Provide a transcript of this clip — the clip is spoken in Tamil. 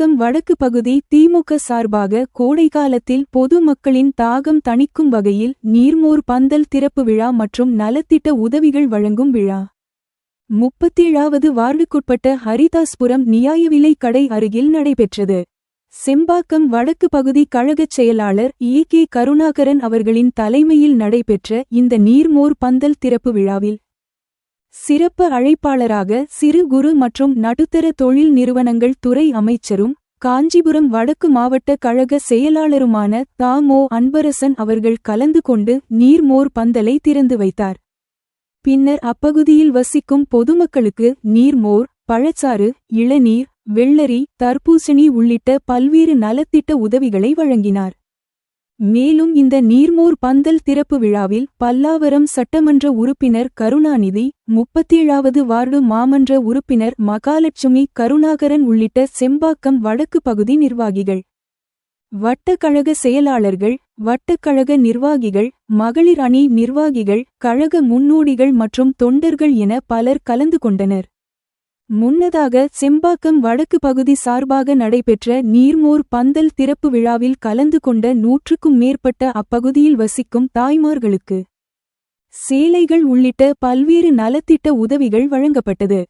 செம்பாக்கம் வடக்கு பகுதி திமுக சார்பாக கோடைக்காலத்தில் பொது மக்களின் தாகம் தணிக்கும் வகையில் நீர்மோர் பந்தல் திறப்பு விழா மற்றும் நலத்திட்ட உதவிகள் வழங்கும் விழா. முப்பத்தேழாவது வார்டுக்குட்பட்ட ஹரிதாஸ்புரம் நியாய கடை அருகில் நடைபெற்றது. செம்பாக்கம் வடக்கு பகுதி கழகச் செயலாளர் ஏ கே. கருணாகரன் அவர்களின் தலைமையில் நடைபெற்ற இந்த நீர்மோர் பந்தல் திறப்பு விழாவில் சிறப்பு அழைப்பாளராக சிறு குறு மற்றும் நடுத்தர தொழில் நிறுவனங்கள் துறை அமைச்சரும் காஞ்சிபுரம் வடக்கு மாவட்ட கழக செயலாளருமான தாமோ அன்பரசன் அவர்கள் கலந்து கொண்டு நீர்மோர் பந்தலை திறந்து வைத்தார். பின்னர் அப்பகுதியில் வசிக்கும் பொதுமக்களுக்கு நீர்மோர் பழச்சாறு இளநீர் வெள்ளரி தர்பூசணி உள்ளிட்ட பல்வேறு நலத்திட்ட உதவிகளை வழங்கினார். மேலும் இந்த நீர்மோர் பந்தல் திறப்பு விழாவில் பல்லாவரம் சட்டமன்ற உறுப்பினர் கருணாநிதி முப்பத்தேழாவது வார்டு மாமன்ற உறுப்பினர் மகாலட்சுமி கருணாகரன் உள்ளிட்ட செம்பாக்கம் வடக்கு பகுதி நிர்வாகிகள். வட்டக்கழக செயலாளர்கள் வட்டக்கழக நிர்வாகிகள் மகளிர் அணி நிர்வாகிகள் கழக முன்னோடிகள் மற்றும் தொண்டர்கள் என பலர் கலந்து கொண்டனர். முன்னதாக செம்பாக்கம் வடக்கு பகுதி சார்பாக நடைபெற்ற நீர்மோர் பந்தல் திறப்பு விழாவில் கலந்து கொண்ட நூற்றுக்கும் மேற்பட்ட அப்பகுதியில் வசிக்கும் தாய்மார்களுக்கு சேலைகள் உள்ளிட்ட பல்வேறு நலத்திட்ட உதவிகள் வழங்கப்பட்டது.